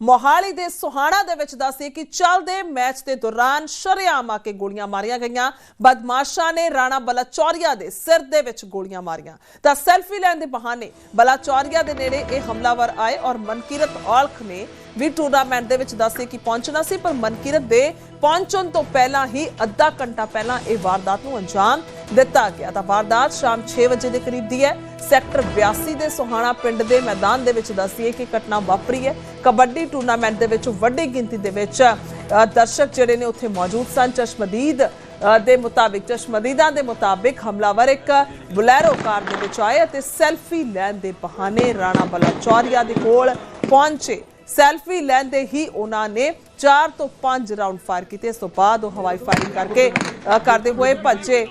ਮੋਹਾਲੀ ਦੇ ਸੁਹਾਣਾ ਦੇ ਵਿੱਚ ਦੱਸੇ ਕਿ ਚੱਲਦੇ ਮੈਚ ਦੇ ਦੌਰਾਨ ਸ਼ਰੇਆਮ ਆ ਕੇ ਗੋਲੀਆਂ ਮਾਰੀਆਂ ਗਈਆਂ। ਬਦਮਾਸ਼ਾਂ ਨੇ ਰਾਣਾ ਬਲਾਚੌਰੀਆ ਦੇ ਸਿਰ ਦੇ ਵਿੱਚ ਗੋਲੀਆਂ ਮਾਰੀਆਂ। ਤਾਂ ਸੈਲਫੀ ਲੈਣ ਦੇ ਬਹਾਨੇ ਬਲਾਚੌਰੀਆ ਦੇ ਨੇੜੇ ਇਹ ਹਮਲਾਵਰ ਆਏ ਔਰ ਮਨਕੀਰਤ ਔਲਖ ਨੇ ਵੀ ਟੂਰਨਾਮੈਂਟ ਦੇ ਵਿੱਚ ਦੱਸੇ ਕਿ ਪਹੁੰਚਣਾ ਸੀ, ਪਰ ਮਨਕੀਰਤ ਦੇ ਪਹੁੰਚਣ ਤੋਂ ਪਹਿਲਾਂ ਹੀ ਅੱਧਾ ਘੰਟਾ ਪਹਿਲਾਂ ਇਹ ਵਾਰਦਾਤ ਨੂੰ ਅੰਜਾਮ ਦਿੱਤਾ ਗਿਆ। ਤਾਂ ਵਾਰਦਾਤ ਸ਼ਾਮ 6 ਵਜੇ ਦੇ ਕਰੀਬ ਦੀ ਹੈ। ਸੈਕਟਰ 82 ਦੇ ਸੋਹਾਣਾ ਪਿੰਡ ਦੇ ਮੈਦਾਨ ਦੇ ਵਿੱਚ ਦੱਸੀਏ ਕਿ ਘਟਨਾ ਵਾਪਰੀ ਹੈ। ਕਬੱਡੀ ਟੂਰਨਾਮੈਂਟ ਦੇ ਵਿੱਚ ਵੱਡੀ ਗਿਣਤੀ ਦੇ ਵਿੱਚ ਦਰਸ਼ਕ ਜਿਹੜੇ ਨੇ ਉੱਥੇ ਮੌਜੂਦ ਸਨ। ਚਸ਼ਮਦੀਦ ਦੇ ਮੁਤਾਬਿਕ, ਚਸ਼ਮਦੀਦਾਂ ਦੇ ਮੁਤਾਬਿਕ ਹਮਲਾਵਰ ਇੱਕ ਬੁਲੈਰੋ ਕਾਰ ਦੇ ਵਿੱਚ ਆਏ ਅਤੇ ਸੈਲਫੀ ਲੈਣ ਦੇ ਬਹਾਨੇ ਰਾਣਾ ਬਲਾਚੌਰੀਆ ਦੇ ਕੋਲ ਪਹੁੰਚੇ। ਸੈਲਫੀ ਲੈਂਦੇ ਹੀ ਉਹਨਾਂ ਨੇ 4 ਤੋਂ 5 ਰਾਉਂਡ ਫਾਇਰ ਕੀਤੇ। ਇਸ ਤੋਂ ਬਾਅਦ ਉਹ ਹਵਾਈ ਫਾਇਰਿੰਗ ਕਰਕੇ ਕਰਦੇ ਹੋਏ ਭੱਜੇ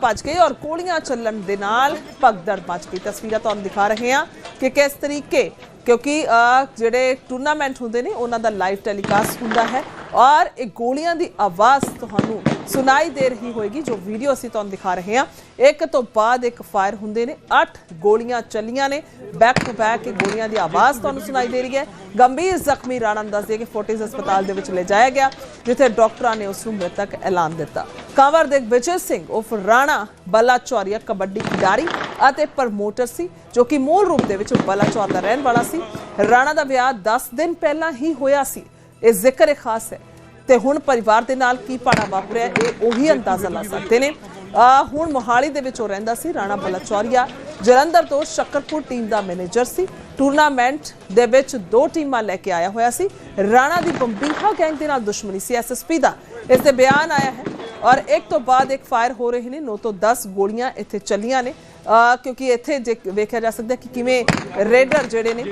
ਭੱਜ ਗਏ ਔਰ ਗੋਲੀਆਂ ਚੱਲਣ ਦੇ ਨਾਲ ਭਗਦੜ ਮਚ ਗਈ। ਤਸਵੀਰਾਂ ਤੁਹਾਨੂੰ ਦਿਖਾ ਰਹੇ ਹਾਂ ਕਿ ਕਿਸ ਤਰੀਕੇ ਕਿਉਂਕਿ ਅ, ਜਿਹੜੇ ਟੂਰਨਾਮੈਂਟ ਹੁੰਦੇ ਨੇ ਉਹਨਾਂ ਦਾ ਲਾਈਵ ਟੈਲੀਕਾਸਟ ਹੁੰਦਾ ਹੈ। ਔਰ ਇਹ ਗੋਲੀਆਂ ਦੀ ਆਵਾਜ਼ ਤੁਹਾਨੂੰ ਸੁਣਾਈ ਦੇ ਰਹੀ ਹੋਏਗੀ, ਜੋ ਵੀਡੀਓ ਅਸੀਂ ਤੁਹਾਨੂੰ ਦਿਖਾ ਰਹੇ ਹਾਂ। ਇੱਕ ਤੋਂ ਬਾਅਦ ਇੱਕ ਫਾਇਰ ਹੁੰਦੇ ਨੇ 8 ਗੋਲੀਆਂ ਚੱਲੀਆਂ ਨੇ। ਬੈਕ ਟੂ ਬੈਕ ਇਹ ਗੋਲੀਆਂ ਦੀ ਆਵਾਜ਼ ਤੁਹਾਨੂੰ ਸੁਣਾਈ ਦੇ ਰਹੀ ਹੈ। ਗੰਭੀਰ ਜ਼ਖਮੀ ਰਾਣਾ ਨੂੰ ਦੱਸਦੇ ਕਿ ਫੋਰਟਿਸ ਹਸਪਤਾਲ ਦੇ ਵਿੱਚ ਲੈ ਜਾਇਆ ਗਿਆ, ਜਿੱਥੇ ਡਾਕਟਰਾਂ ਨੇ ਉਸ ਨੂੰ ਮ੍ਰਿਤਕ ਐਲਾਨ ਦਿੱਤਾ। ਕਾਂਵਰ ਦੇ ਵਿਜੇ ਸਿੰਘ ਉਫ ਰਾਣਾ ਬਲਾਚੌਰੀਆ ਕਬੱਡੀ ਖਿਡਾਰੀ ਅਤੇ ਪ੍ਰਮੋਟਰ ਸੀ, ਜੋ ਕਿ ਮੂਲ ਰੂਪ ਦੇ ਵਿੱਚ ਬਲਾਚੌਰ ਦਾ ਰਹਿਣ ਵਾਲਾ ਸੀ। ਰਾਣਾ ਦਾ ਵਿਆਹ 10 ਦਿਨ ਪਹਿਲਾਂ ਹੀ ਹੋਇਆ ਸੀ। ਇਹ ਜ਼ਿਕਰ ਖਾਸ ਹੈ। ਤੇ ਹੁਣ ਪਰਿਵਾਰ ਦੇ ਨਾਲ ਕੀ ਪਾੜਾ ਵਾਪਰਿਆ, ਇਹ ਉਹੀ ਅੰਦਾਜ਼ਾ ਲਾ ਸਕਦੇ ਨੇ। ਹੁਣ ਮੋਹਾਲੀ ਦੇ ਵਿੱਚ ਉਹ ਰਹਿੰਦਾ ਸੀ, ਰਾਣਾ ਬਲਾਚੌਰੀਆ। ਜਲੰਧਰ ਤੋਂ ਸ਼ੱਕਰਪੁਰ ਟੀਮ ਦਾ ਮੈਨੇਜਰ ਸੀ। ਟੂਰਨਾਮੈਂਟ ਦੇ ਵਿੱਚ ਦੋ ਟੀਮਾਂ ਲੈ ਕੇ ਆਇਆ ਹੋਇਆ ਸੀ। ਰਾਣਾ ਦੀ ਬੰਬੀਹਾ ਗੈਂਗ ਦੇ ਨਾਲ ਦੁਸ਼ਮਣੀ ਸੀ ਐਸਐਸਪੀ ਦਾ। ਇਸ ਤੇ ਬਿਆਨ ਆਇਆ ਹੈ ਔਰ ਇੱਕ ਤੋਂ ਬਾਅਦ ਇੱਕ ਫਾਇਰ ਹੋ ਰਹੇ ਨੇ 9 ਤੋਂ 10 ਗੋਲੀਆਂ ਇੱਥੇ ਚੱਲੀਆਂ ਨੇ। ਕਿਉਂਕਿ ਇੱਥੇ ਜੇ ਵੇਖਿਆ ਜਾ ਸਕਦਾ ਕਿ ਕਿਵੇਂ ਰੇਡਰ ਜਿਹੜੇ ਨੇ,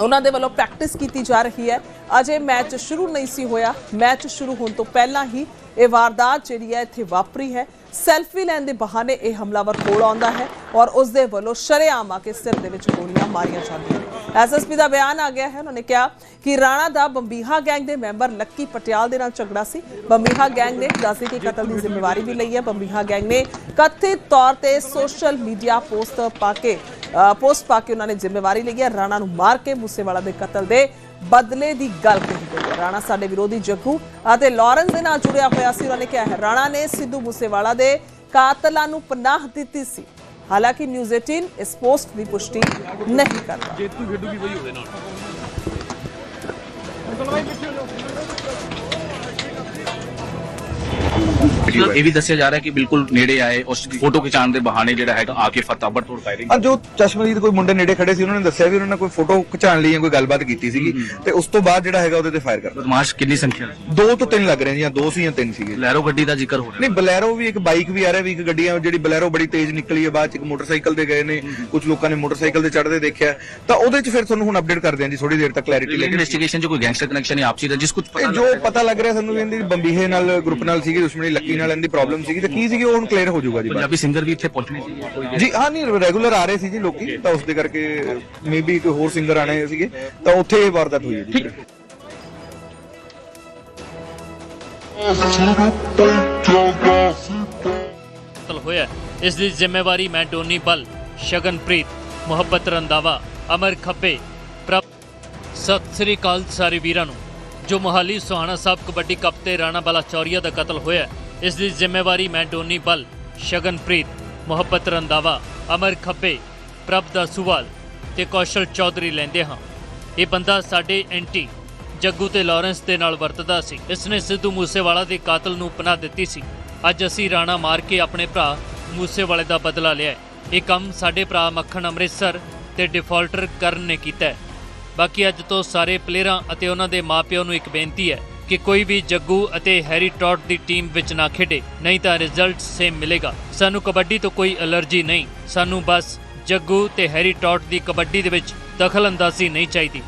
ਉਹਨਾਂ ਦੇ ਵੱਲੋਂ ਪ੍ਰੈਕਟਿਸ ਕੀਤੀ ਜਾ ਰਹੀ ਹੈ। ਅਜੇ ਮੈਚ ਸ਼ੁਰੂ ਨਹੀਂ ਸੀ ਹੋਇਆ। ਮੈਚ ਸ਼ੁਰੂ ਹੋਣ ਤੋਂ ਪਹਿਲਾਂ ਹੀ ਇਹ ਵਾਰਦਾਤ ਜਿਹੜੀ ਹੈ ਇੱਥੇ ਵਾਪਰੀ ਹੈ। ਸੈਲਫੀ ਲੈਣ ਦੇ ਬਹਾਨੇ ਇਹ ਹਮਲਾਵਰ ਕੋਲ ਆਉਂਦਾ ਹੈ ਔਰ ਉਸ ਦੇ ਵੱਲੋਂ ਸ਼ਰੇਆਮ ਆ ਕੇ ਸਿਰ ਦੇ ਵਿੱਚ ਗੋਲੀਆਂ ਮਾਰੀਆਂ ਜਾਂਦੀਆਂ ਨੇ। ਐਸਐਸਪੀ ਦਾ ਬਿਆਨ ਆ ਗਿਆ ਹੈ। ਉਹਨਾਂ ਨੇ ਕਿਹਾ ਕਿ ਰਾਣਾ ਦਾ ਬੰਬੀਹਾ ਗੈਂਗ ਦੇ ਮੈਂਬਰ ਲੱਕੀ ਪਟਿਆਲ ਦੇ ਨਾਲ ਝਗੜਾ ਸੀ। ਬੰਬੀਹਾ ਗੈਂਗ ਨੇ ਦੱਸੇ ਕਿ ਕਤਲ ਦੀ ਜ਼ਿੰਮੇਵਾਰੀ ਵੀ ਲਈ ਹੈ। ਬੰਬੀਹਾ ਗੈਂਗ ਨੇ ਕਥਿਤ ਤੌਰ ਤੇ ਸੋਸ਼ਲ ਮੀਡੀਆ ਪੋਸਟ ਪਾ ਕੇ ਅ, ਪੋਸਟ ਪਾ ਕੇ ਉਹਨਾਂ ਨੇ ਜ਼ਿੰਮੇਵਾਰੀ ਲਈ ਹੈ। ਰਾਣਾ ਨੂੰ ਮਾਰ ਕੇ ਮੂਸੇਵਾਲਾ ਦੇ ਕਤਲ ਦੇ ਬਦਲੇ ਦੀ ਗੱਲ ਕਹੀ ਗਈ ਹੈ। ਰਾਣਾ ਸਾਡੇ ਵਿਰੋਧੀ ਜੱਗੂ ਅਤੇ ਲਾਰੈਂਸ ਦੇ ਨਾਲ ਜੁੜਿਆ ਹੋਇਆ ਸੀ। ਉਹਨਾਂ ਨੇ ਕਿਹਾ ਹੈ ਰਾਣਾ ਨੇ ਸਿੱਧੂ ਮੂਸੇਵਾਲਾ ਦੇ ਕਾਤਲਾਂ ਨੂੰ ਪਨਾਹ ਦਿੱਤੀ ਸੀ। ਹਾਲਾਂਕਿ ਨਿਊਜ਼ 18 ਇਸ ਪੋਸਟ ਦੀ ਪੁਸ਼ਟੀ ਨਹੀਂ ਕਰਦਾ ਜੇਤੂ ਖੇਡੂਗੀ ਬਈ ਉਹਦੇ ਨਾਲ। ਇਹ ਵੀ ਦੱਸਿਆ ਜਾ ਰਿਹਾ ਕਿ ਬਿਲਕੁਲ ਨੇੜੇ ਆਏ ਉਸ ਫੋਟੋ ਖਿਚਾਉਣ ਦੇ ਬਹਾਨੇ ਜਿਹੜਾ ਹੈਗਾ ਆ ਕੇ ਫਤਾਬੜ ਤੋੜ ਫਾਇਰਿੰਗ ਆ ਜੋ ਚਸ਼ਮਦੀਦ ਕੋਈ ਮੁੰਡੇ ਨੇੜੇ ਖੜੇ ਸੀ ਉਹਨਾਂ ਨੇ ਦੱਸਿਆ ਵੀ ਉਹਨਾਂ ਨੇ ਕੋਈ ਫੋਟੋ ਖਿਚਾਉਣ ਲਈ ਜਾਂ ਕੋਈ ਗੱਲਬਾਤ ਕੀਤੀ ਸੀਗੀ ਤੇ ਉਸ ਤੋਂ ਬਾਅਦ ਜਿਹੜਾ ਹੈਗਾ ਉਹਦੇ ਤੇ ਫਾਇਰ ਕਰਦਾ ਬਦਮਾਸ਼ ਕਿੰਨੀ ਸੰਖਿਆ ਦੋ ਤੋਂ ਤਿੰਨ ਲੱਗ ਰਹੇ ਜਾਂ ਦੋ ਸੀ ਜਾਂ ਤਿੰਨ ਸੀਗੇ। ਲੈਰੋ ਗੱਡੀ ਦਾ ਜ਼ਿਕਰ ਹੋ ਰਿਹਾ ਨਹੀਂ ਬਲੈਰੋ ਵੀ ਇੱਕ ਬਾਈਕ ਵੀ ਆ ਰਿਹਾ ਵੀ ਇੱਕ ਗੱਡੀ ਆ ਜਿਹੜੀ ਬਲੈਰੋ ਬੜੀ ਤੇਜ਼ ਨਿਕਲੀ ਹੈ ਬਾਅਦ ਚ ਇੱਕ ਮੋਟਰਸਾਈਕਲ ਤੇ ਗਏ ਨੇ ਕੁਝ ਲੋਕਾਂ ਨੇ ਮੋਟਰਸਾਈਕਲ ਤੇ ਚੜ੍ਹਦੇ ਦੇਖਿਆ। ਤਾਂ ਉਹਦੇ ਚ ਫਿਰ ਤੁਹਾਨੂੰ ਹੁਣ ਅਪਡੇਟ ਕਰਦੇ ਹਾਂ ਜੀ ਥੋੜੀ ਦੇਰ ਤੱਕ ਕਲੈਰਿਟੀ ਲੈ ਕੇ। ਇਨਵੈਸਟੀਗੇਸ਼ਨ ਚ ਕੋਈ ਗੈਂਗਸਟਰ ਕਨੈਕਸ਼ਨ ਹੈ ਆਪਸੀ ਰੰਜਿਸ਼ ਕੁਝ ਇਹ ਜੋ ਪਤਾ ਲੱਗ ਰਿਹਾ ਸਾਨੂੰ ਵੀ ਇਹਦੀ ਬੰਬੀਹੇ ਨਾਲ ਗਰੁੱਪ ਨਾਲ ਸੀਗੀ ਦੁਸ਼ਮਣੀ ਲੱਕੀ ਨਾਲ ਇਹਦੀ ਪ੍ਰੋਬਲਮ ਸੀਗੀ ਤੇ ਕੀ ਸੀਗੀ ਉਹ ਹੁਣ ਕਲੀਅਰ ਹੋ ਜਾਊਗਾ ਜੀ ਬਾਅਦ। ਪੰਜਾਬੀ ਸਿੰਗਰ ਵੀ ਇੱਥੇ ਪਹੁੰਚਣੇ ਸੀ ਕੋਈ ਜੀ ਹਾਂ ਨਹੀਂ ਰੈਗੂਲਰ ਆ ਰਹੇ ਸੀ ਜੀ ਲੋਕੀ ਤਾਂ ਉਸ ਦੇ ਕਰਕੇ ਮੇਬੀ ਕੋਈ ਹੋਰ ਸਿੰਗਰ ਆਣੇ ਸੀਗੇ ਤਾਂ ਉੱਥੇ ਇਹ ਵਾਰਦਾਤ ਹੋਈ ਹੈ ਜੀ ਕਤਲ ਹੋਇਆ ਹੈ। ਇਸ ਦੀ ਜ਼ਿੰਮੇਵਾਰੀ ਮੈਂ ਡੋਨੀ ਬਲ ਸ਼ਗਨਪ੍ਰੀਤ ਮੁਹੱਬਤ ਰੰਦਾਵਾ ਅਮਰ ਖੱਪੇ ਪ੍ਰਭ ਸਤਿ ਸ੍ਰੀ ਅਕਾਲ ਸਾਰੇ ਵੀਰਾਂ ਨੂੰ ਜੋ ਮੋਹਾਲੀ ਸੁਹਾਣਾ ਸਾਹਿਬ ਕਬੱਡੀ ਕੱਪ ਤੇ ਰਾਣਾ ਬਾਲਾ ਚੌਰੀਆ ਦਾ ਕਤਲ ਹੋਇਆ ਹੈ। ਇਸ ਦੀ ਜ਼ਿੰਮੇਵਾਰੀ ਮੈਂ ਡੋਨੀ ਬਲ, ਸ਼ਗਨਪ੍ਰੀਤ, ਮੁਹੱਬਤ ਰੰਦਾਵਾ ਅਮਰ ਖੱਬੇ, ਪ੍ਰਭ ਦਾ ਸੁਵਾਲ ਤੇ ਕੌਸ਼ਲ ਚੌਧਰੀ ਲੈਂਦੇ ਹਾਂ। ਇਹ ਬੰਦਾ ਸਾਡੇ ਐਂਟੀ ਜੱਗੂ ਤੇ ਲਾਰੈਂਸ ਦੇ ਨਾਲ ਵਰਤਦਾ ਸੀ। ਇਸ ਨੇ ਸਿੱਧੂ ਮੂਸੇਵਾਲਾ ਦੇ ਕਾਤਲ ਨੂੰ ਪਨਾਹ ਦਿੱਤੀ ਸੀ। ਅੱਜ ਅਸੀਂ ਰਾਣਾ ਮਾਰ ਕੇ ਆਪਣੇ ਭਰਾ ਮੂਸੇਵਾਲੇ ਦਾ ਬਦਲਾ ਲਿਆ ਇਹ ਕੰਮ ਸਾਡੇ ਭਰਾ ਮੱਖਣ ਅੰਮ੍ਰਿਤਸਰ ਤੇ ਡਿਫਾਲਟਰ ਕਰਨ ਨੇ ਕੀਤਾ ਬਾਕੀ ਅੱਜ ਤੋਂ ਸਾਰੇ ਪਲੇਅਰਾਂ ਅਤੇ ਉਹਨਾਂ ਦੇ ਮਾਪਿਆਂ ਨੂੰ ਇੱਕ ਬੇਨਤੀ ਹੈ ਕਿ ਕੋਈ ਵੀ ਜੱਗੂ ਅਤੇ ਹੈਰੀ ਟੌਟ ਦੀ ਟੀਮ ਵਿੱਚ ਨਾ ਖੇਡੇ ਨਹੀਂ ਤਾਂ ਰਿਜ਼ਲਟ ਸੇਮ ਮਿਲੇਗਾ। ਸਾਨੂੰ ਕਬੱਡੀ ਤੋਂ ਕੋਈ ਅਲਰਜੀ ਨਹੀਂ। ਸਾਨੂੰ ਬਸ ਜੱਗੂ ਤੇ ਹੈਰੀ ਟੌਟ ਦੀ ਕਬੱਡੀ ਦੇ ਵਿੱਚ ਦਖਲਅੰਦਾਜ਼ੀ ਨਹੀਂ ਚਾਹੀਦੀ।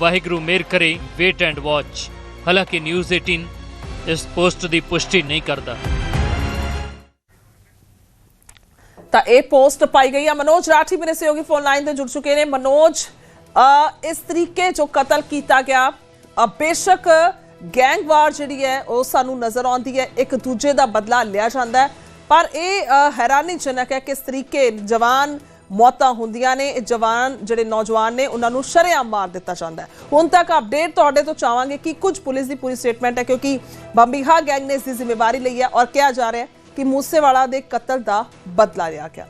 ਵਾਹਿਗੁਰੂ ਮੇਰ ਕਰੇ ਵੇਟ ਐਂਡ ਵਾਚ। ਹਾਲਾਂਕਿ ਨਿਊਜ਼ 18 ਇਸ ਪੋਸਟ ਦੀ ਪੁਸ਼ਟੀ ਨਹੀਂ ਕਰਦਾ। ਤਾਂ ਇਹ ਪੋਸਟ ਪਾਈ ਗਈ ਹੈ ਮਨੋਜ ਰਾਠੀ ਮੇਰੇ ਸਹਿਯੋਗੀ ਫੋਨ ਲਾਈਨ ਤੇ ਜੁੜ ਚੁੱਕੇ ਨੇ। ਮਨੋਜ ਅ, ਇਸ ਤਰੀਕੇ ਜੋ ਕਤਲ ਕੀਤਾ ਗਿਆ। ਅ, ਬੇਸ਼ੱਕ ਗੈਂਗਵਾਰ ਜਿਹੜੀ ਹੈ, ਉਹ ਸਾਨੂੰ ਨਜ਼ਰ ਆਉਂਦੀ ਹੈ। ਇੱਕ ਦੂਜੇ ਦਾ ਬਦਲਾ ਲਿਆ ਜਾਂਦਾ ਹੈ। ਪਰ ਇਹ ਹੈਰਾਨੀਜਨਕ ਹੈ ਕਿਸ ਤਰੀਕੇ ਜਵਾਨ ਮੌਤਾਂ ਹੁੰਦੀਆਂ ਨੇ। ਇਹ ਜਵਾਨ ਜਿਹੜੇ ਨੌਜਵਾਨ ਨੇ, ਉਹਨਾਂ ਨੂੰ ਸ਼ਰੇਆਮ ਮਾਰ ਦਿੱਤਾ ਜਾਂਦਾ ਹੈ। ਹੁਣ ਤੱਕ ਅਪਡੇਟ ਤੁਹਾਡੇ ਤੋਂ ਚਾਹਾਂਗੇ ਕਿ ਕੁਝ ਪੁਲਿਸ ਦੀ ਪੂਰੀ ਸਟੇਟਮੈਂਟ ਹੈ, ਕਿਉਂਕਿ ਬੰਬੀਹਾ ਗੈਂਗ ਨੇ ਇਸ ਦੀ ਜ਼ਿੰਮੇਵਾਰੀ ਲਈ ਹੈ ਔਰ ਕਿਹਾ ਜਾ ਰਿਹਾ ਹੈ ਕਿ ਮੂਸੇਵਾਲਾ ਦੇ ਕਤਲ ਦਾ ਬਦਲਾ ਲਿਆ ਗਿਆ।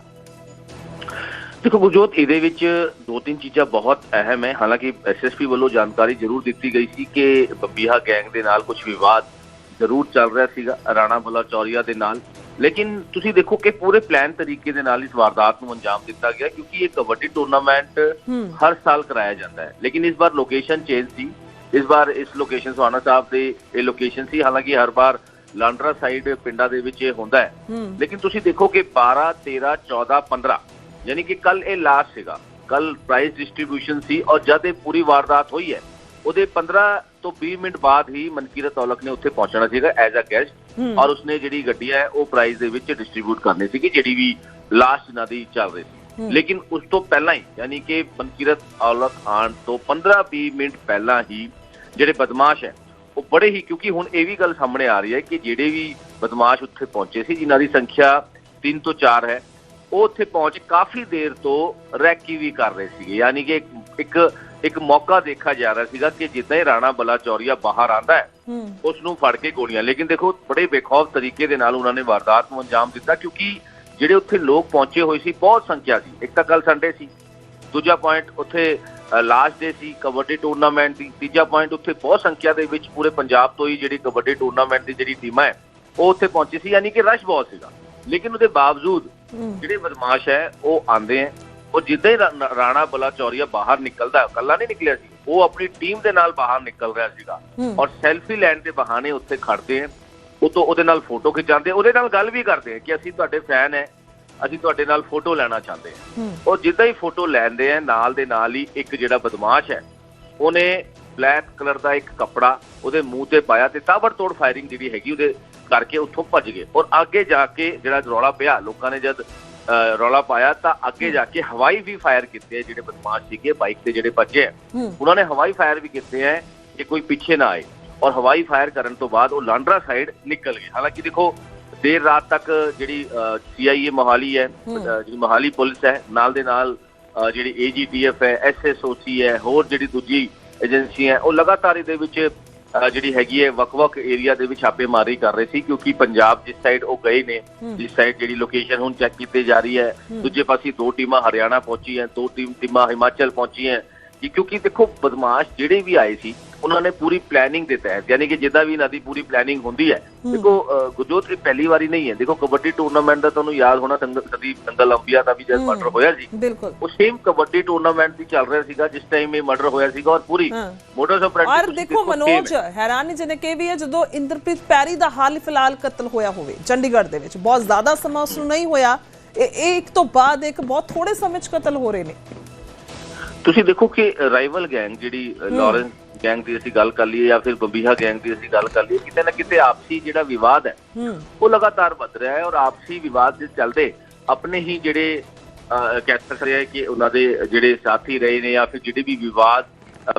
ਦੇਖੋ ਗੁਰਜੋਤ ਇਹਦੇ ਵਿੱਚ ਦੋ ਤਿੰਨ ਚੀਜ਼ਾਂ ਬਹੁਤ ਅਹਿਮ ਹੈ। ਹਾਲਾਂਕਿ ਐਸਐਸਪੀ ਵੱਲੋਂ ਜਾਣਕਾਰੀ ਜ਼ਰੂਰ ਦਿੱਤੀ ਗਈ ਸੀ ਕਿ ਬੱਬੀਹਾ ਗੈਂਗ ਦੇ ਨਾਲ ਕੁਝ ਵਿਵਾਦ ਜ਼ਰੂਰ ਚੱਲ ਰਿਹਾ ਸੀਗਾ ਰਾਣਾ ਬਲਾ ਚੌਰੀਆ ਦੇ ਨਾਲ। ਲੇਕਿਨ ਤੁਸੀਂ ਦੇਖੋ ਕਿ ਪੂਰੇ ਪਲਾਨ ਤਰੀਕੇ ਦੇ ਨਾਲ ਇਸ ਵਾਰਦਾਤ ਨੂੰ ਅੰਜਾਮ ਦਿੱਤਾ ਗਿਆ ਕਿਉਂਕਿ ਇਹ ਕਬੱਡੀ ਟੂਰਨਾਮੈਂਟ ਹਰ ਸਾਲ ਕਰਾਇਆ ਜਾਂਦਾ ਹੈ। ਲੇਕਿਨ ਇਸ ਵਾਰ ਲੋਕੇਸ਼ਨ ਚੇਂਜ ਸੀ। ਇਸ ਵਾਰ ਇਸ ਲੋਕੇਸ਼ਨ ਸੁਹਾਣਾ ਸਾਹਿਬ ਦੇ ਇਹ ਲੋਕੇਸ਼ਨ ਸੀ। ਹਾਲਾਂਕਿ ਹਰ ਵਾਰ ਲਾਂਡਰਾ ਸਾਈਡ ਪਿੰਡਾਂ ਦੇ ਵਿੱਚ ਇਹ ਹੁੰਦਾ ਹੈ। ਲੇਕਿਨ ਤੁਸੀਂ ਦੇਖੋ ਕਿ 12 13 14 15 ਯਾਨੀ ਕਿ ਕੱਲ ਇਹ ਲਾਸਟ ਸੀਗਾ। ਕੱਲ ਪ੍ਰਾਈਜ਼ ਡਿਸਟ੍ਰੀਬਿਊਸ਼ਨ ਸੀ ਔਰ ਜਦ ਇਹ ਪੂਰੀ ਵਾਰਦਾਤ ਹੋਈ ਹੈ ਉਹਦੇ 15 ਤੋਂ 20 ਮਿੰਟ ਬਾਅਦ ਹੀ ਮਨਕੀਰਤ ਔਲਖ ਨੇ ਉੱਥੇ ਪਹੁੰਚਣਾ ਸੀਗਾ ਐਜ਼ ਅ ਗੈਸਟ ਔਰ ਉਸਨੇ ਜਿਹੜੀ ਗੱਡੀ ਹੈ ਉਹ ਪ੍ਰਾਈਜ਼ ਦੇ ਵਿੱਚ ਡਿਸਟ੍ਰੀਬਿਊਟ ਕਰਨੀ ਸੀਗੀ ਜਿਹੜੀ ਵੀ ਲਾਸਟ ਇਹਨਾਂ ਦੀ ਚੱਲ ਰਹੀ ਸੀ। ਲੇਕਿਨ ਉਸ ਤੋਂ ਪਹਿਲਾਂ ਹੀ ਯਾਨੀ ਕਿ ਮਨਕੀਰਤ ਔਲਖ ਆਉਣ ਤੋਂ 15-20 ਮਿੰਟ ਪਹਿਲਾਂ ਹੀ ਜਿਹੜੇ ਬਦਮਾਸ਼ ਹੈ ਉਹ ਬੜੇ ਹੀ ਕਿਉਂਕਿ ਹੁਣ ਇਹ ਵੀ ਗੱਲ ਸਾਹਮਣੇ ਆ ਰਹੀ ਹੈ ਕਿ ਜਿਹੜੇ ਵੀ ਬਦਮਾਸ਼ ਉੱਥੇ ਪਹੁੰਚੇ ਸੀ ਜਿਨ੍ਹਾਂ ਦੀ ਸੰਖਿਆ 3 ਤੋਂ 4 ਹੈ ਉਹ ਉੱਥੇ ਪਹੁੰਚ ਕਾਫੀ ਦੇਰ ਤੋਂ ਰੈਕੀ ਵੀ ਕਰ ਰਹੇ ਸੀਗੇ। ਯਾਨੀ ਕਿ ਇੱਕ- ਇੱਕ ਮੌਕਾ ਦੇਖਾ ਜਾ ਰਿਹਾ ਸੀਗਾ ਕਿ ਜਿੱਦਾਂ ਹੀ ਰਾਣਾ ਬਲਾ ਚੌਰੀਆ ਬਾਹਰ ਆਂਦਾ ਹੈ ਉਸ ਨੂੰ ਫੜ ਕੇ ਗੋਲੀਆਂ। ਲੇਕਿਨ ਦੇਖੋ ਬੜੇ ਬੇਖੌਫ ਤਰੀਕੇ ਦੇ ਨਾਲ ਉਹਨਾਂ ਨੇ ਵਾਰਦਾਤ ਨੂੰ ਅੰਜਾਮ ਦਿੱਤਾ ਕਿਉਂਕਿ ਜਿਹੜੇ ਉੱਥੇ ਲੋਕ ਪਹੁੰਚੇ ਹੋਏ ਸੀ ਬਹੁਤ ਸੰਖਿਆ ਸੀ। ਇੱਕ ਤਾਂ ਕੱਲ ਸੰਡੇ ਸੀ ਦੂਜਾ ਪੁਆਇੰਟ ਉੱਥੇ ਲਾਸਟ ਡੇ ਸੀ ਕਬੱਡੀ ਟੂਰਨਾਮੈਂਟ ਦੀ। ਤੀਜਾ ਪੁਆਇੰਟ ਉੱਥੇ ਬਹੁਤ ਸੰਖਿਆ ਦੇ ਵਿੱਚ ਪੂਰੇ ਪੰਜਾਬ ਤੋਂ ਹੀ ਜਿਹੜੀ ਕਬੱਡੀ ਟੂਰਨਾਮੈਂਟ ਦੀ ਜਿਹੜੀ ਟੀਮਾਂ ਹੈ ਉਹ ਉੱਥੇ ਪਹੁੰਚੀ ਸੀ। ਯਾਨੀ ਕਿ ਰਸ਼ ਬਹੁਤ ਸੀਗਾ। ਲੇਕਿਨ ਉਹਦੇ ਬਾਵਜੂਦ ਜਿਹੜੇ ਬਦਮਾਸ਼ ਹੈ ਉਹ ਆਂਦੇ ਹੈ। ਉਹ ਜਿੱਦਾਂ ਹੀ ਰਾਣਾ ਬਲਾ ਚੌਰੀਆ ਬਾਹਰ ਨਿਕਲਦਾ ਕੱਲਾ ਨਹੀਂ ਨਿਕਲਿਆ ਸੀ। ਉਹ ਆਪਣੀ ਟੀਮ ਦੇ ਨਾਲ ਬਾਹਰ ਨਿਕਲ ਰਿਹਾ ਸੀਗਾ। ਔਰ ਸੈਲਫੀ ਲੈਣ ਦੇ ਬਹਾਨੇ ਉੱਥੇ ਖੜਦੇ ਹੈ। ਉਹ ਤੋਂ ਉਹਦੇ ਨਾਲ ਫੋਟੋ ਖਿਚਾਉਂਦੇ ਉਹਦੇ ਨਾਲ ਗੱਲ ਵੀ ਕਰਦੇ ਹੈ ਕਿ ਅਸੀਂ ਤੁਹਾਡੇ ਫੈਨ ਹੈ ਅਸੀਂ ਤੁਹਾਡੇ ਨਾਲ ਫੋਟੋ ਲੈਣਾ ਚਾਹੁੰਦੇ ਹਾਂ। ਉਹ ਜਿੱਦਾਂ ਹੀ ਫੋਟੋ ਲੈਂਦੇ ਆ ਨਾਲ ਦੇ ਨਾਲ ਹੀ ਇੱਕ ਜਿਹੜਾ ਬਦਮਾਸ਼ ਹੈ ਉਹਨੇ ਬਲੈਕ ਕਲਰ ਦਾ ਇੱਕ ਕੱਪੜਾ ਉਹਦੇ ਮੂੰਹ ਤੇ ਪਾਇਆ ਤੇ ਤਾਬੜਤੋੜ ਫਾਇਰਿੰਗ ਜਿਹੜੀ ਹੈਗੀ ਉਹਦੇ ਕਰਕੇ ਉੱਥੋਂ ਭੱਜ ਗਏ। ਔਰ ਅੱਗੇ ਜਾ ਕੇ ਜਿਹੜਾ ਰੌਲਾ ਪਿਆ ਲੋਕਾਂ ਨੇ ਜਦ ਰੌਲਾ ਪਾਇਆ ਤਾਂ ਅੱਗੇ ਜਾ ਕੇ ਹਵਾਈ ਵੀ ਫਾਇਰ ਕੀਤੇ ਜਿਹੜੇ ਬਦਮਾਸ਼ ਸੀਗੇ ਬਾਈਕ ਤੇ ਜਿਹੜੇ ਭੱਜੇ ਆ। ਉਹਨਾਂ ਨੇ ਹਵਾਈ ਫਾਇਰ ਵੀ ਕੀਤੇ ਆ ਕਿ ਕੋਈ ਪਿੱਛੇ ਨਾ ਆਏ। ਔਰ ਹਵਾਈ ਫਾਇਰ ਕਰਨ ਤੋਂ ਬਾਅਦ ਉਹ ਲਾਂਡਰਾ ਸਾਈਡ ਨਿਕਲ ਗਏ। ਹਾਲਾਂਕਿ ਦੇਖੋ ਦੇਰ ਰਾਤ ਤੱਕ ਜਿਹੜੀ ਸੀਆਈਏ ਮੋਹਾਲੀ ਹੈ ਜਿਹੜੀ ਮੋਹਾਲੀ ਪੁਲਿਸ ਹੈ ਨਾਲ ਦੇ ਨਾਲ ਜਿਹੜੀ ਏਜੀਟੀਐਫ ਹੈ ਐਸਐਸਓਸੀ ਹੈ ਹੋਰ ਜਿਹੜੀ ਦੂਜੀ ਏਜੰਸੀ ਹੈ ਉਹ ਲਗਾਤਾਰ ਇਹਦੇ ਵਿੱਚ ਜਿਹੜੀ ਹੈਗੀ ਹੈ ਵੱਖ-ਵੱਖ ਏਰੀਆ ਦੇ ਵਿੱਚ ਛਾਪੇਮਾਰੀ ਕਰ ਰਹੇ ਸੀ ਕਿਉਂਕਿ ਪੰਜਾਬ ਜਿਸ ਸਾਈਡ ਉਹ ਗਏ ਨੇ ਜਿਸ ਸਾਈਡ ਜਿਹੜੀ ਲੋਕੇਸ਼ਨ ਹੁਣ ਚੈੱਕ ਕੀਤੀ ਜਾ ਰਹੀ ਹੈ। ਦੂਜੇ ਪਾਸੇ ਦੋ ਟੀਮਾਂ ਹਰਿਆਣਾ ਪਹੁੰਚੀ ਹੈ ਦੋ ਟੀਮ ਟੀਮਾਂ ਹਿਮਾਚਲ ਪਹੁੰਚੀ ਹੈ ਕਿ ਕਿਉਂਕਿ ਦੇਖੋ ਬਦਮਾਸ਼ ਜਿਹੜੇ ਵੀ ਆਏ ਸੀ ਉਹਨਾਂ ਨੇ ਪੂਰੀ ਪਲੈਨਿੰਗ ਦੇ ਤਹਿਤ ਯਾਨੀ ਕਿ ਜਿੱਦਾਂ ਵੀ ਇਹਨਾਂ ਦੀ ਪੂਰੀ ਪਲੈਨਿੰਗ ਹੁੰਦੀ ਹੈ ਦੇਖੋ ਗੁਰਜੋਤ ਇਹ ਪਹਿਲੀ ਵਾਰੀ ਨਹੀਂ ਹੈ। ਦੇਖੋ ਕਬੱਡੀ ਟੂਰਨਾਮੈਂਟ ਦਾ ਤੁਹਾਨੂੰ ਯਾਦ ਹੋਣਾ ਸੰਦੀਪ ਦੰਗਲ ਅੰਬੀਆ ਦਾ ਵੀ ਜਦ ਮਰਡਰ ਹੋਇਆ ਸੀ ਉਹ ਸੇਮ ਕਬੱਡੀ ਟੂਰਨਾਮੈਂਟ ਦੀ ਚੱਲ ਰਿਹਾ ਸੀਗਾ ਜਿਸ ਟਾਈਮ ਇਹ ਮਰਡਰ ਹੋਇਆ ਸੀਗਾ ਔਰ ਪੂਰੀ। ਮੋਟਰਸ ਆਪਰੇਟਿਵ ਔਰ ਦੇਖੋ ਮਨੋਜ ਹੈਰਾਨੀਜਨਕ ਇਹ ਵੀ ਹੈ ਜਦੋਂ ਇੰਦਰਪ੍ਰੀਤ ਪੈਰੀ ਦਾ ਹਾਲ ਫਿਲਹਾਲ ਕਤਲ ਹੋਇਆ ਹੋਵੇ ਚੰਡੀਗੜ੍ਹ ਦੇ ਵਿੱਚ ਬਹੁਤ ਜ਼ਿਆਦਾ ਸਮਾਂ ਉਸ ਨੂੰ ਨਹੀਂ ਹੋਇਆ ਇਹ ਇਹ ਇੱਕ ਤੋਂ ਬਾਅਦ ਇੱਕ ਬਹੁਤ ਥੋੜੇ ਸਮੇਂ 'ਚ ਕਤਲ ਹੋ ਰਹੇ ਨੇ। ਤੁਸੀਂ ਦੇਖੋ ਕਿ ਰਾਈਵਲ ਗੈਂਗ ਜਿਹੜੀ ਲਾਰੈਂਸ ਗੈਂਗ ਦੀ ਅਸੀਂ ਗੱਲ ਕਰ ਲਈਏ ਜਾਂ ਫਿਰ ਬੰਬੀਹਾ ਗੈਂਗ ਦੀ ਅਸੀਂ ਗੱਲ ਕਰ ਲਈਏ ਕਿਤੇ ਨਾ ਕਿਤੇ ਆਪਸੀ ਜਿਹੜਾ ਵਿਵਾਦ ਹੈ ਉਹ ਲਗਾਤਾਰ ਵੱਧ ਰਿਹਾ ਹੈ ਔਰ ਆਪਸੀ ਵਿਵਾਦ ਦੇ ਚੱਲਦੇ ਆਪਣੇ ਹੀ ਜਿਹੜੇ ਕਹਿ ਸਕਦੇ ਹਾਂ ਕਿ ਉਹਨਾਂ ਦੇ ਜਿਹੜੇ ਸਾਥੀ ਰਹੇ ਨੇ ਜਾਂ ਫਿਰ ਜਿਹੜੇ ਵੀ ਵਿਵਾਦ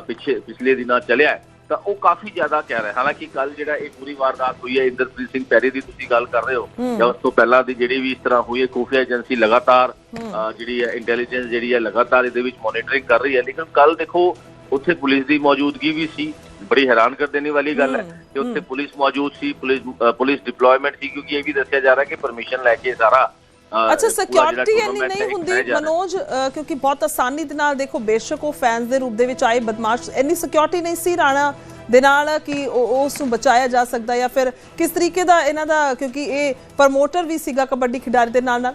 ਪਿੱਛੇ ਪਿਛਲੇ ਦਿਨਾਂ ਚੱਲਿਆ ਹੈ, ਤਾਂ ਉਹ ਕਾਫੀ ਜ਼ਿਆਦਾ ਕਹਿ ਰਿਹਾ। ਹਾਲਾਂਕਿ ਕੱਲ ਜਿਹੜਾ ਇਹ ਪੂਰੀ ਵਾਰਦਾਤ ਹੋਈ ਹੈ ਇੰਦਰਪ੍ਰੀਤ ਸਿੰਘ ਪੈਰੀ ਦੀ ਤੁਸੀਂ ਗੱਲ ਕਰ ਰਹੇ ਹੋ ਜਾਂ ਉਸ ਤੋਂ ਪਹਿਲਾਂ ਦੀ ਜਿਹੜੀ ਵੀ ਇਸ ਤਰ੍ਹਾਂ ਹੋਈ ਹੈ ਖੂਫੀਆ ਏਜੰਸੀ ਲਗਾਤਾਰ ਜਿਹੜੀ ਹੈ ਇੰਟੈਲੀਜੈਂਸ ਜਿਹੜੀ ਹੈ ਲਗਾਤਾਰ ਇਹਦੇ ਵਿੱਚ ਮੋਨੀਟਰਿੰਗ ਕਰ ਰਹੀ ਹੈ। ਲੇਕਿਨ ਕੱਲ ਦੇਖੋ ਉੱਥੇ ਪੁਲਿਸ ਦੀ ਮੌਜੂਦਗੀ ਵੀ ਸੀ। ਬੜੀ ਹੈਰਾਨ ਕਰ ਦੇਣੀ ਵਾਲੀ ਗੱਲ ਹੈ ਕਿ ਉੱਥੇ ਪੁਲਿਸ ਮੌਜੂਦ ਸੀ ਪੁਲਿਸ ਪੁਲਿਸ ਡਿਪਲੋਇਮੈਂਟ ਸੀ ਕਿਉਂਕਿ ਇਹ ਵੀ ਦੱਸਿਆ ਜਾ ਰਿਹਾ ਕਿ ਪਰਮਿਸ਼ਨ ਲੈ ਕੇ ਸਾਰਾ ਅੱਛਾ ਸਿਕਿਉਰਿਟੀ ਇੰਨੀ ਨਹੀਂ ਹੁੰਦੀ। ਮਨੋਜ ਕਿਉਂਕਿ ਬਹੁਤ ਆਸਾਨੀ ਦੇ ਨਾਲ ਦੇਖੋ ਬੇਸ਼ੱਕ ਉਹ ਫੈਨਸ ਦੇ ਰੂਪ ਦੇ ਵਿੱਚ ਆਏ ਬਦਮਾਸ਼ ਇੰਨੀ ਸਿਕਿਉਰਿਟੀ ਨਹੀਂ ਸੀ ਰਾਣਾ ਦੇ ਨਾਲ ਕਿ ਉਸ ਨੂੰ ਬਚਾਇਆ ਜਾ ਸਕਦਾ ਜਾਂ ਫਿਰ ਕਿਸ ਤਰੀਕੇ ਦਾ ਇਹਨਾਂ ਦਾ ਕਿਉਂਕਿ ਇਹ ਪ੍ਰਮੋਟਰ ਵੀ ਸੀਗਾ ਕਬੱਡੀ ਖਿਡਾਰੀ ਦੇ ਨਾਲ ਨਾਲ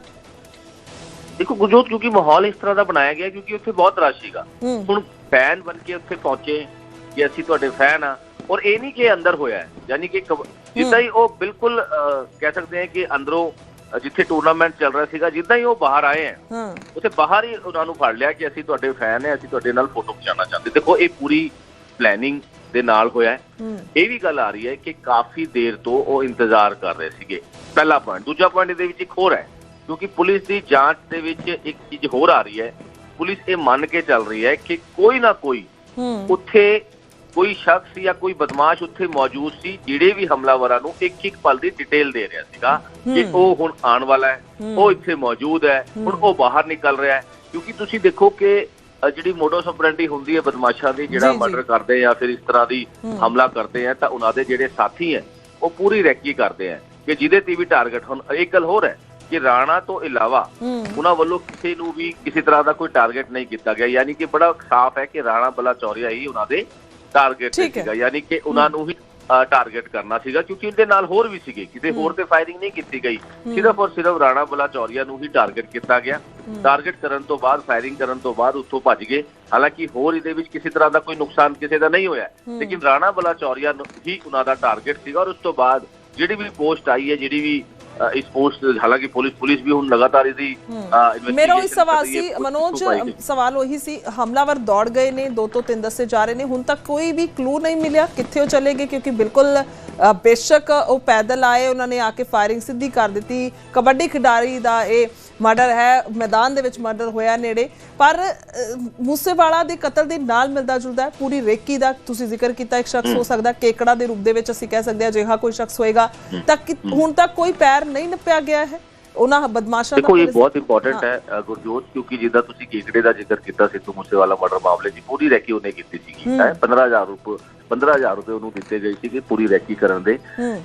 ਦੇਖੋ ਗੁਰਜੋਤ ਕਿਉਂਕਿ ਮਾਹੌਲ ਇਸ ਤਰ੍ਹਾਂ ਦਾ ਬਣਾਇਆ ਗਿਆ ਕਿਉਂਕਿ ਉੱਥੇ ਬਹੁਤ ਰਸ਼ ਸੀਗਾ। ਹੁਣ ਫੈਨ ਬਣ ਕੇ ਉੱਥੇ ਪਹੁੰਚੇ ਕਿ ਅਸੀਂ ਤੁਹਾਡੇ ਫੈਨ ਆ ਔਰ ਇਹ ਨਹੀਂ ਕਿ ਅੰਦਰ ਹੋਇਆ ਹੈ ਯਾਨੀ ਕਿ ਜਿੱਦਾਂ ਹੀ ਉਹ ਬਿਲਕੁਲ ਕਹਿ ਸਕਦੇ ਹਾਂ ਕਿ ਅੰਦਰੋਂ ਜਿੱਥੇ ਟੂਰਨਾਮੈਂਟ ਚੱਲ ਰਿਹਾ ਸੀਗਾ ਜਿੱਦਾਂ ਹੀ ਉਹ ਬਾਹਰ ਆਏ ਹੈ ਹਾਂ। ਉੱਥੇ ਬਾਹਰ ਹੀ ਉਹਨਾਂ ਨੂੰ ਫੜ ਲਿਆ ਕਿ ਅਸੀਂ ਤੁਹਾਡੇ ਫੈਨ ਹੈ ਅਸੀਂ ਤੁਹਾਡੇ ਨਾਲ ਫੋਟੋ ਖਿਚਾਉਣਾ ਚਾਹੁੰਦੇ। ਦੇਖੋ ਇਹ ਪੂਰੀ ਪਲੈਨਿੰਗ ਦੇ ਨਾਲ ਹੋਇਆ ਇਹ ਵੀ ਗੱਲ ਆ ਰਹੀ ਹੈ ਕਿ ਕਾਫੀ ਦੇਰ ਤੋਂ ਉਹ ਇੰਤਜ਼ਾਰ ਕਰ ਰਹੇ ਸੀਗੇ। ਪਹਿਲਾ ਪੁਆਇੰਟ ਦੂਜਾ ਪੁਆਇੰਟ ਇਹਦੇ ਵਿੱਚ ਇੱਕ ਹੋਰ ਹੈ ਕਿਉਂਕਿ ਪੁਲਿਸ ਦੀ ਜਾਂਚ ਦੇ ਵਿੱਚ ਇੱਕ ਚੀਜ਼ ਹੋਰ ਆ ਰਹੀ ਹੈ। ਪੁਲਿਸ ਇਹ ਮੰਨ ਕੇ ਚੱਲ ਰਹੀ ਹੈ ਕਿ ਕੋਈ ਨਾ ਕੋਈ ਉੱਥੇ ਕੋਈ ਸ਼ਖਸ ਜਾਂ ਕੋਈ ਬਦਮਾਸ਼ ਉੱਥੇ ਮੌਜੂਦ ਸੀ ਜਿਹੜੇ ਵੀ ਹਮਲਾਵਰਾਂ ਨੂੰ ਇੱਕ ਇੱਕ ਪਲ ਦੀ ਡਿਟੇਲ ਦੇ ਰਿਹਾ ਸੀਗਾ ਕਿ। ਉਹ ਹੁਣ ਆਉਣ ਵਾਲਾ ਹੈ। ਉਹ ਇੱਥੇ ਮੌਜੂਦ ਹੈ ਹੁਣ। ਉਹ ਬਾਹਰ ਨਿਕਲ ਰਿਹਾ ਹੈ ਕਿਉਂਕਿ ਤੁਸੀਂ ਦੇਖੋ ਕਿ ਜਿਹੜੀ ਮੋਡਸ ਆਪਰੈਂਡੀ ਹੁੰਦੀ ਹੈ ਬਦਮਾਸ਼ਾਂ ਦੀ ਜਿਹੜਾ। ਮਰਡਰ ਕਰਦੇ ਆ ਫਿਰ ਇਸ ਤਰ੍ਹਾਂ ਦੀ। ਹਮਲਾ ਕਰਦੇ ਆ ਤਾਂ ਉਹਨਾਂ ਦੇ ਜਿਹੜੇ ਸਾਥੀ ਹੈ ਉਹ ਪੂਰੀ ਰੈਕੀ ਕਰਦੇ ਆ ਕਿ ਜਿਹਦੇ ਤੇ ਵੀ ਟਾਰਗੇਟ ਹੁਣ ਇੱਕ ਗੱਲ ਹੋਰ ਹੈ ਕਿ ਰਾਣਾ ਤੋਂ ਇਲਾਵਾ ਉਹਨਾਂ ਵੱਲੋਂ ਕਿਸੇ ਨੂੰ ਵੀ ਕਿਸੇ ਤਰ੍ਹਾਂ ਦਾ ਕੋਈ ਟਾਰਗੇਟ ਨਹੀਂ ਕੀਤਾ ਗਿਆ ਯਾਨੀ ਕਿ ਬੜਾ ਸਾਫ਼ ਹੈ ਕਿ ਰਾਣਾ ਬਲਾਚੌਰੀਆ ਹੀ ਉਹਨਾਂ ਦੇ ਟਾਰਗੇਟ ਠੀਕ ਹੈ। ਸੀਗਾ ਯਾਨੀ ਕਿ ਉਹਨਾਂ ਨੂੰ ਹੀ ਟਾਰਗੇਟ ਕਰਨਾ ਸੀਗਾ ਕਿਉਂਕਿ ਉਹਦੇ ਨਾਲ ਹੋਰ ਵੀ ਸੀਗੇ ਕਿਤੇ ਹੋਰ ਤੇ ਫਾਇਰਿੰਗ ਨਹੀਂ ਕੀਤੀ ਗਈ। ਸਿਰਫ ਔਰ ਸਿਰਫ ਰਾਣਾ ਬਲਾਚੌਰੀਆ ਨੂੰ ਹੀ ਟਾਰਗੇਟ ਕੀਤਾ ਗਿਆ। ਟਾਰਗੇਟ ਕਰਨ ਤੋਂ ਬਾਅਦ ਫਾਇਰਿੰਗ ਕਰਨ ਤੋਂ ਬਾਅਦ ਉੱਥੋਂ ਭੱਜ ਗਏ। ਹਾਲਾਂਕਿ ਹੋਰ ਇਹਦੇ ਵਿੱਚ ਕਿਸੇ ਤਰ੍ਹਾਂ ਦਾ ਕੋਈ ਨੁਕਸਾਨ ਕਿਸੇ ਦਾ ਨਹੀਂ ਹੋਇਆ। ਲੇਕਿਨ ਰਾਣਾ ਬਲਾਚੌਰੀਆ ਨੂੰ ਹੀ ਉਹਨਾਂ ਦਾ ਟਾਰਗੇਟ ਸੀਗਾ ਔਰ ਉਸ ਤੋਂ ਬਾਅਦ ਜਿਹੜੀ ਵੀ ਪੋਸਟ ਆਈ ਹੈ ਜਿਹੜੀ ਵੀ ਇਸ ਪੋਸਟ ਹਾਲਾਂਕਿ ਪੁਲਿਸ ਪੁਲਿਸ ਵੀ ਹੁਣ ਲਗਾਤਾਰ ਇਹਦੀ ਮੇਰਾ ਉਹੀ ਸਵਾਲ ਸੀ ਮਨੋਜ। ਸਵਾਲ ਉਹੀ ਸੀ ਹਮਲਾਵਰ ਦੌੜ ਗਏ ਨੇ ਦੋ ਤੋਂ ਤਿੰਨ ਦੱਸੇ ਜਾ ਰਹੇ ਨੇ ਹੁਣ ਤੱਕ ਕੋਈ ਵੀ ਕਲੂ ਨਹੀਂ ਮਿਲਿਆ ਕਿੱਥੇ ਉਹ ਚਲੇ ਗਏ ਕਿਉਂਕਿ ਬਿਲਕੁਲ ਬੇਸ਼ੱਕ ਉਹ ਪੈਦਲ ਆਏ ਉਹਨਾਂ ਨੇ ਆ ਕੇ ਫਾਇਰਿੰਗ ਸਿੱਧੀ ਕਰ ਦਿੱਤੀ ਕਬੱਡੀ ਖਿਡਾਰੀ ਦਾ ਇਹ ਮਰਡਰ ਹੈ ਮੈਦਾਨ ਦੇ ਵਿੱਚ ਮਰਡਰ ਹੋਇਆ ਨੇੜੇ। ਪਰ ਮੂਸੇਵਾਲਾ ਦੇ ਕਤਲ ਦੇ ਨਾਲ ਮਿਲਦਾ ਜੁਲਦਾ ਹੈ। ਪੂਰੀ ਰੇਕੀ ਦਾ ਤੁਸੀਂ ਜ਼ਿਕਰ ਕੀਤਾ ਇੱਕ ਸ਼ਖਸ ਹੋ ਸਕਦਾ ਕੇਕੜਾ ਦੇ ਰੂਪ ਦੇ ਵਿੱਚ ਅਸੀਂ ਕਹਿ ਸਕਦੇ ਹਾਂ ਅਜਿਹਾ ਕੋਈ ਸ਼ਖਸ ਹੋਏਗਾ। ਤਾਂ ਕਿ- ਹੁਣ ਤੱਕ ਕੋਈ ਪੈਰ ਨਹੀਂ ਨੱਪਿਆ ਗਿਆ ਹੈ। ਉਹਨਾਂ ਬਦਮਾਸ਼ਾਂ ਦਾ ਦੇਖੋ ਇਹ ਬਹੁਤ ਇੰਪੋਰਟੈਂਟ ਹਾਂ। ਗੁਰਜੋਤ ਕਿਉਂਕਿ ਜਿੱਦਾਂ ਤੁਸੀਂ ਕੇਕੜੇ ਦਾ ਜ਼ਿਕਰ ਕੀਤਾ ਸਿੱਧੂ ਮੂਸੇਵਾਲਾ ਮਰਡਰ ਮਾਮਲੇ ਦੀ ਪੂਰੀ ਰੈਕੀ ਉਹਨੇ ਕੀਤੀ ਸੀਗੀ। ਹੂੰ। ਹੈ 15000 ਰੁਪਏ 15000 ਰੁਪਏ ਉਹਨੂੰ ਦਿੱਤੇ ਗਏ ਸੀਗੇ ਪੂਰੀ ਰੈਕੀ ਕਰਨ ਦੇ।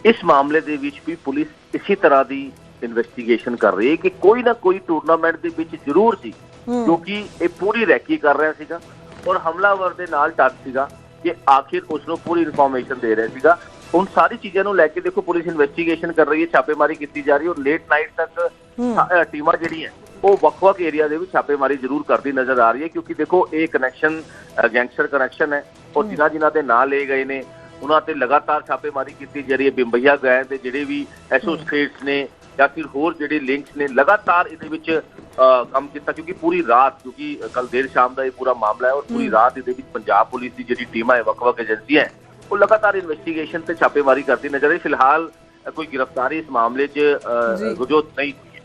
ਇਸ ਮਾਮਲੇ ਦੇ ਵਿੱਚ ਵੀ ਪੁਲਿਸ ਇਸੇ ਤਰ੍ਹਾਂ ਦੀ ਇਨਵੈਸਟੀਗੇਸ਼ਨ ਕਰ ਰਹੀ ਹੈ ਕਿ ਕੋਈ ਨਾ ਕੋਈ ਟੂਰਨਾਮੈਂਟ ਦੇ ਵਿੱਚ ਜ਼ਰੂਰ ਸੀ। ਕਿਉਂਕਿ ਇਹ ਪੂਰੀ ਰੈਕੀ ਕਰ ਰਿਹਾ ਸੀਗਾ ਔਰ ਹਮਲਾਵਰ ਦੇ ਨਾਲ ਟੱਚ ਸੀਗਾ ਕਿ ਆਖਿਰ ਉਸ ਨੂੰ ਪੂਰੀ ਇਨਫੋਰਮੇਸ਼ਨ ਦੇ ਰਿਹਾ ਸੀਗਾ। ਹੁਣ ਸਾਰੀ ਚੀਜ਼ਾਂ ਨੂੰ ਲੈ ਕੇ ਦੇਖੋ ਪੁਲਿਸ ਇਨਵੈਸਟੀਗੇਸ਼ਨ ਕਰ ਰਹੀ ਹੈ ਛਾਪੇਮਾਰੀ ਕੀਤੀ ਜਾ ਰਹੀ ਹੈ ਔਰ ਲੇਟ ਨਾਈਟ ਤੱਕ ਟੀਮਾਂ ਜਿਹੜੀਆਂ ਉਹ ਵੱਖ-ਵੱਖ ਏਰੀਆ ਦੇ ਵਿੱਚ ਛਾਪੇਮਾਰੀ ਜ਼ਰੂਰ ਕਰਦੀ ਨਜ਼ਰ ਆ ਰਹੀ ਹੈ ਕਿਉਂਕਿ ਦੇਖੋ ਇਹ ਕਨੈਕਸ਼ਨ ਗੈਂਗਸਟਰ ਕਨੈਕਸ਼ਨ ਹੈ ਔਰ ਜਿਨ੍ਹਾਂ ਜਿਨ੍ਹਾਂ ਦੇ ਨਾਂ ਲਏ ਗਏ ਨੇ ਉਹਨਾਂ ਤੇ ਲਗਾਤਾਰ ਛਾਪੇਮਾਰੀ ਕੀਤੀ ਜਾ ਰਹੀ ਹੈ। ਬਿੰਬਈਆ ਗਏ ਦੇ ਜਿਹੜੇ ਵੀ ਐਸੋਸੀਏਟਸ ਨੇ ਜਾਂ ਫਿਰ ਹੋਰ ਜਿਹੜੇ ਲਿੰਕਸ ਨੇ ਲਗਾਤਾਰ ਇਹਦੇ ਵਿੱਚ ਕੰਮ ਕੀਤਾ ਕਿਉਂਕਿ ਪੂਰੀ ਰਾਤ ਕਿਉਂਕਿ ਕੱਲ ਦੇਰ ਸ਼ਾਮ ਦਾ ਇਹ ਪੂਰਾ ਮਾਮਲਾ ਹੈ ਔਰ ਪੂਰੀ ਰਾਤ ਇਹਦੇ ਵਿੱਚ ਪੰਜਾਬ ਪੁਲਿਸ ਦੀ ਜਿਹੜੀ ਟੀਮਾਂ ਹੈ ਵੱਖ-ਵੱਖ ਏਜੰਸੀਆਂ ਹੈ ਉਹ ਲਗਾਤਾਰ ਇਨਵੈਸਟੀਗੇਸ਼ਨ ਤੇ ਛਾਪੇਮਾਰੀ ਕਰਦੀ ਨਜ਼ਰ ਆਈ। ਫਿਲਹਾਲ ਕੋਈ ਗ੍ਰਿਫਤਾਰੀ ਇਸ ਮਾਮਲੇ 'ਚ। ਗੁਰਜੋਤ ਨਹੀਂ